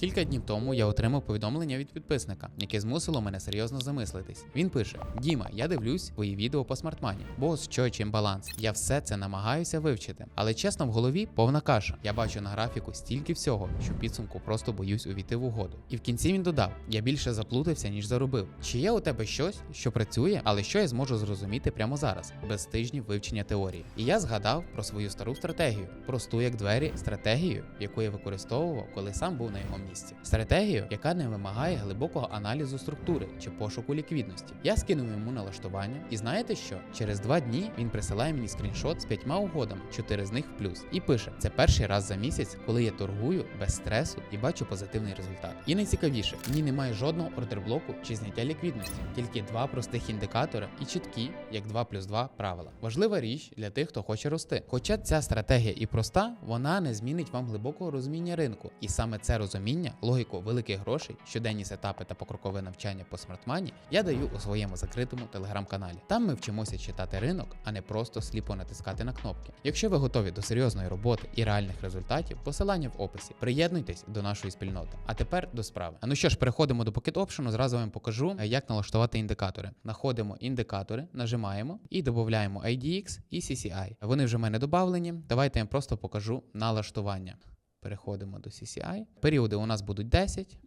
Кілька днів тому я отримав повідомлення від підписника, яке змусило мене серйозно замислитись. Він пише: Діма, я дивлюсь твої відео по смартмані. Бос, що чим баланс. Я все це намагаюся вивчити. Але чесно, в голові повна каша. Я бачу на графіку стільки всього, що підсумку просто боюсь увійти в угоду. І в кінці він додав: я більше заплутався, ніж заробив. Чи є у тебе щось, що працює, але що я зможу зрозуміти прямо зараз, без тижнів вивчення теорії? І я згадав про свою стару стратегію, просту як двері стратегію, яку я використовував, коли сам був на його місці. Стратегію, яка не вимагає глибокого аналізу структури чи пошуку ліквідності. Я скинув йому налаштування, і знаєте що? Через два дні він присилає мені скріншот з п'ятьма угодами, чотири з них в плюс, і пише: це перший раз за місяць, коли я торгую без стресу і бачу позитивний результат. І найцікавіше, ній немає жодного ордерблоку чи зняття ліквідності, тільки два простих індикатори і чіткі, як 2 плюс 2 правила. Важлива річ для тих, хто хоче рости. Хоча ця стратегія і проста, вона не змінить вам глибокого розуміння ринку. І саме це розуміння, логіку великих грошей, щоденні сетапи та покрокове навчання по смартмані я даю у своєму закритому телеграм-каналі. Там ми вчимося читати ринок, а не просто сліпо натискати на кнопки. Якщо ви готові до серйозної роботи і реальних результатів, посилання в описі. Приєднуйтесь до нашої спільноти. А тепер до справи. А ну що ж, переходимо до Pocket Option, Зразу вам покажу, е, як налаштувати індикатори. Находимо індикатори, нажимаємо і додаємо IDX і CCI. Вони вже в мене додавлені. Давайте я вам просто покажу налаштування. Переходимо до CCI. Періоди у нас будуть 10.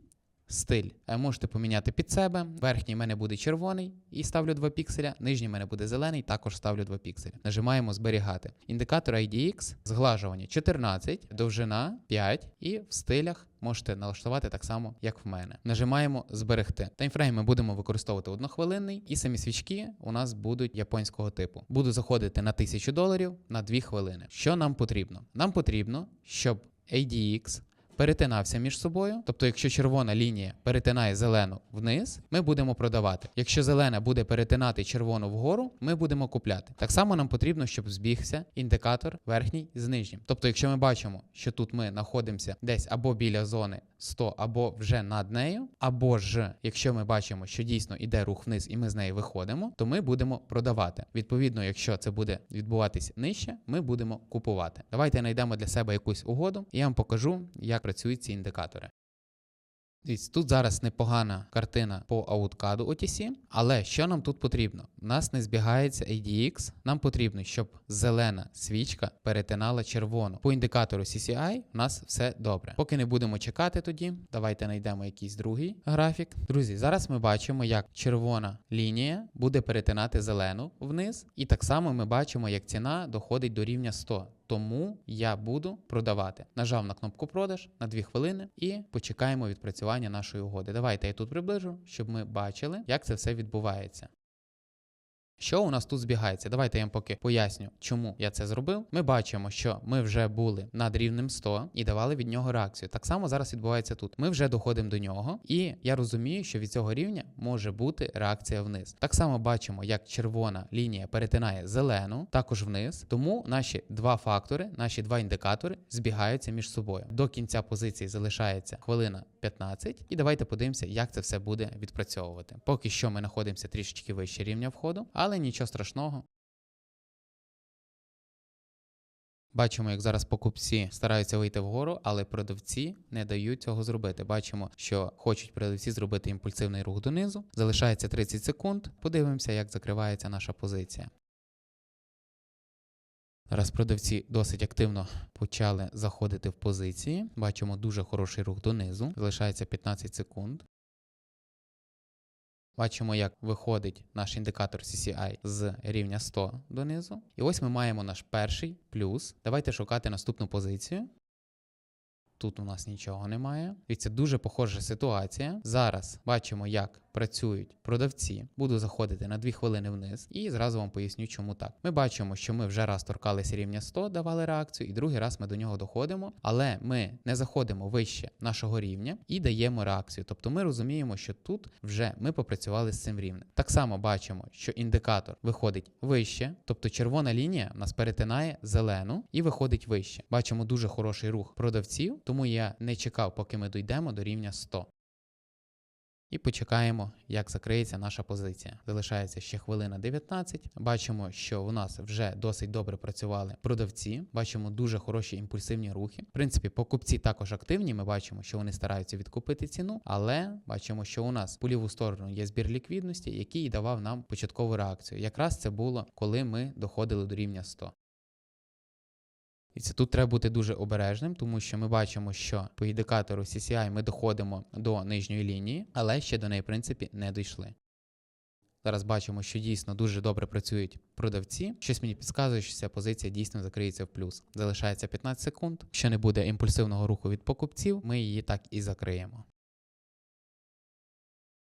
Стиль Е, можете поміняти під себе. Верхній в мене буде червоний і ставлю 2 пікселя. Нижній в мене буде зелений, також ставлю 2 пікселя. Нажимаємо зберігати. Індикатор IDX, зглажування 14, довжина 5 і в стилях можете налаштувати так само, як в мене. Нажимаємо зберегти. Таймфрейм ми будемо використовувати однохвилинний, і самі свічки у нас будуть японського типу. Буду заходити на 1000 доларів на 2 хвилини. Що нам потрібно? Нам потрібно, щоб ADX перетинався між собою. Тобто, якщо червона лінія перетинає зелену вниз, ми будемо продавати. Якщо зелена буде перетинати червону вгору, ми будемо купляти. Так само нам потрібно, щоб збігся індикатор верхній з нижнім. Тобто, якщо ми бачимо, що тут ми знаходимося десь або біля зони 100, або вже над нею, або ж якщо ми бачимо, що дійсно йде рух вниз і ми з неї виходимо, то ми будемо продавати. Відповідно, якщо це буде відбуватись нижче, ми будемо купувати. Давайте знайдемо для себе якусь угоду, і я вам покажу, як працюють ці індикатори. Тут зараз непогана картина по ауткаду OTC, але що нам тут потрібно? У нас не збігається ADX, нам потрібно, щоб зелена свічка перетинала червону. По індикатору CCI у нас все добре. Поки не будемо чекати тоді, давайте знайдемо якийсь другий графік. Друзі, зараз ми бачимо, як червона лінія буде перетинати зелену вниз, і так само ми бачимо, як ціна доходить до рівня 100. Тому я буду продавати. Нажав на кнопку продаж на 2 хвилини і почекаємо відпрацювання нашої угоди. Давайте я тут приближу, щоб ми бачили, як це все відбувається. Що у нас тут збігається? Давайте я вам поки поясню, чому я це зробив. Ми бачимо, що ми вже були над рівнем 100 і давали від нього реакцію. Так само зараз відбувається тут. Ми вже доходимо до нього, і я розумію, що від цього рівня може бути реакція вниз. Так само бачимо, як червона лінія перетинає зелену, також вниз. Тому наші два фактори, наші два індикатори збігаються між собою. До кінця позиції залишається хвилина 15. І давайте подивимося, як це все буде відпрацьовувати. Поки що ми знаходимося трішечки вище рівня входу, але нічого страшного. Бачимо, як зараз покупці стараються вийти вгору, але продавці не дають цього зробити. Бачимо, що хочуть продавці зробити імпульсивний рух донизу. Залишається 30 секунд. Подивимося, як закривається наша позиція. Зараз продавці досить активно почали заходити в позиції. Бачимо дуже хороший рух донизу. Залишається 15 секунд. Бачимо, як виходить наш індикатор CCI з рівня 100 донизу. І ось ми маємо наш перший плюс. Давайте шукати наступну позицію. Тут у нас нічого немає. І це дуже похожа ситуація. Зараз бачимо, як працюють продавці. Буду заходити на 2 хвилини вниз і зразу вам поясню, чому так. Ми бачимо, що ми вже раз торкалися рівня 100, давали реакцію, і другий раз ми до нього доходимо, але ми не заходимо вище нашого рівня і даємо реакцію. Тобто ми розуміємо, що тут вже ми попрацювали з цим рівнем. Так само бачимо, що індикатор виходить вище, тобто червона лінія нас перетинає зелену і виходить вище. Бачимо дуже хороший рух продавців, тому я не чекав, поки ми дійдемо до рівня 100. І почекаємо, як закриється наша позиція. Залишається ще хвилина 19. Бачимо, що у нас вже досить добре працювали продавці. Бачимо дуже хороші імпульсивні рухи. В принципі, покупці також активні. Ми бачимо, що вони стараються відкупити ціну, але бачимо, що у нас по ліву сторону є збір ліквідності, який давав нам початкову реакцію. Якраз це було, коли ми доходили до рівня 100. І це тут треба бути дуже обережним, тому що ми бачимо, що по індикатору CCI ми доходимо до нижньої лінії, але ще до неї, в принципі, не дійшли. Зараз бачимо, що дійсно дуже добре працюють продавці. Щось мені підказує, що ця позиція дійсно закриється в плюс. Залишається 15 секунд. Якщо не буде імпульсивного руху від покупців, ми її так і закриємо.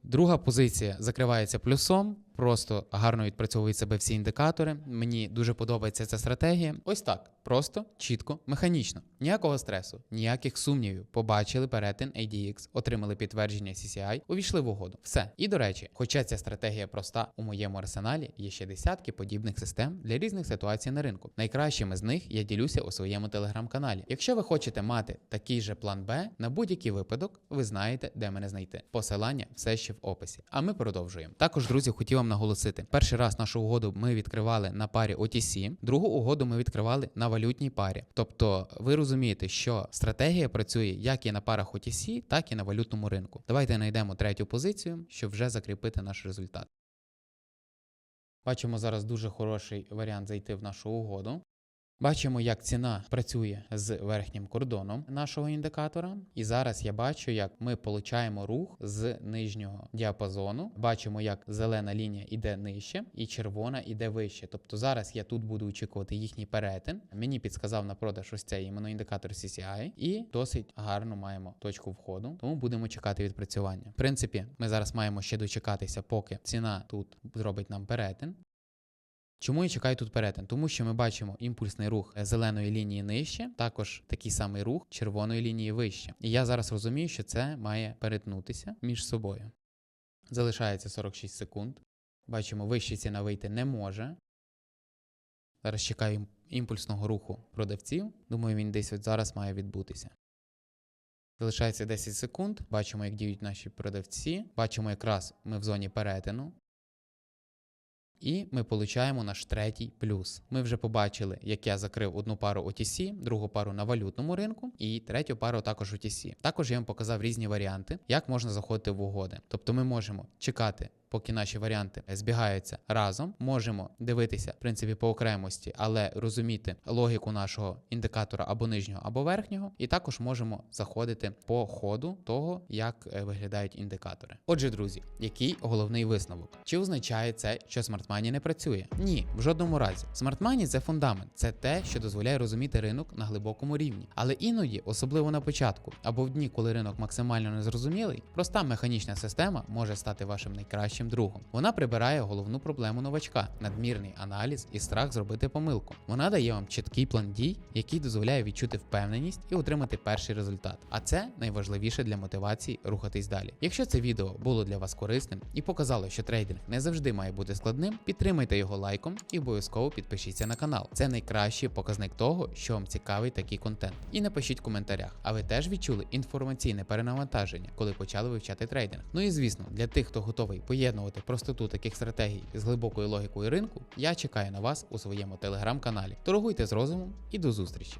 Друга позиція закривається плюсом. Просто гарно відпрацьовують себе всі індикатори. Мені дуже подобається ця стратегія. Ось так. Просто, чітко, механічно. Ніякого стресу, ніяких сумнівів. Побачили перетин ADX, отримали підтвердження CCI, увійшли в угоду. Все. І до речі, хоча ця стратегія проста у моєму арсеналі, є ще десятки подібних систем для різних ситуацій на ринку. Найкращими з них я ділюся у своєму телеграм-каналі. Якщо ви хочете мати такий же план Б, на будь-який випадок, ви знаєте, де мене знайти. Посилання все ще в описі. А ми продовжуємо. Також, друзі, хотів наголосити: перший раз нашу угоду ми відкривали на парі OTC, другу угоду ми відкривали на валютній парі. Тобто, ви розумієте, що стратегія працює як і на парах OTC, так і на валютному ринку. Давайте знайдемо третю позицію, щоб вже закріпити наш результат. Бачимо зараз дуже хороший варіант зайти в нашу угоду. Бачимо, як ціна працює з верхнім кордоном нашого індикатора. І зараз я бачу, як ми получаємо рух з нижнього діапазону. Бачимо, як зелена лінія йде нижче і червона йде вище. Тобто зараз я тут буду очікувати їхній перетин. Мені підсказав на продаж ось цей іменно індикатор CCI, і досить гарно маємо точку входу. Тому будемо чекати відпрацювання. В принципі, ми зараз маємо ще дочекатися, поки ціна тут зробить нам перетин. Чому я чекаю тут перетин? Тому що ми бачимо імпульсний рух зеленої лінії нижче, також такий самий рух червоної лінії вище. І я зараз розумію, що це має перетнутися між собою. Залишається 46 секунд. Бачимо, вище ціна вийти не може. Зараз чекаю імпульсного руху продавців. Думаю, він десь от зараз має відбутися. Залишається 10 секунд. Бачимо, як діють наші продавці. Бачимо, якраз ми в зоні перетину. І ми получаємо наш третій плюс. Ми вже побачили, як я закрив одну пару OTC, другу пару на валютному ринку і третю пару також OTC. Також я вам показав різні варіанти, як можна заходити в угоди. Тобто ми можемо чекати. Поки наші варіанти збігаються разом, можемо дивитися в принципі по окремості, але розуміти логіку нашого індикатора або нижнього, або верхнього, і також можемо заходити по ходу того, як е, виглядають індикатори. Отже, друзі, який головний висновок? Чи означає це, що Money не працює? Ні, в жодному разі. Money – це фундамент, це те, що дозволяє розуміти ринок на глибокому рівні. Але іноді, особливо на початку, або в дні, коли ринок максимально незрозумілий, проста механічна система може стати вашим найкращим другом. Вона прибирає головну проблему новачка надмірний аналіз і страх зробити помилку. Вона дає вам чіткий план дій, який дозволяє відчути впевненість і отримати перший результат. А це найважливіше для мотивації рухатись далі. Якщо це відео було для вас корисним і показало, що трейдинг не завжди має бути складним, підтримайте його лайком і обов'язково підпишіться на канал. Це найкращий показник того, що вам цікавий такий контент. І напишіть в коментарях, а ви теж відчули інформаційне перенавантаження, коли почали вивчати трейдинг. Ну і звісно, для тих, хто готовий поєднувати простоту таких стратегій з глибокою логікою ринку, я чекаю на вас у своєму телеграм-каналі. Торгуйте з розумом і до зустрічі!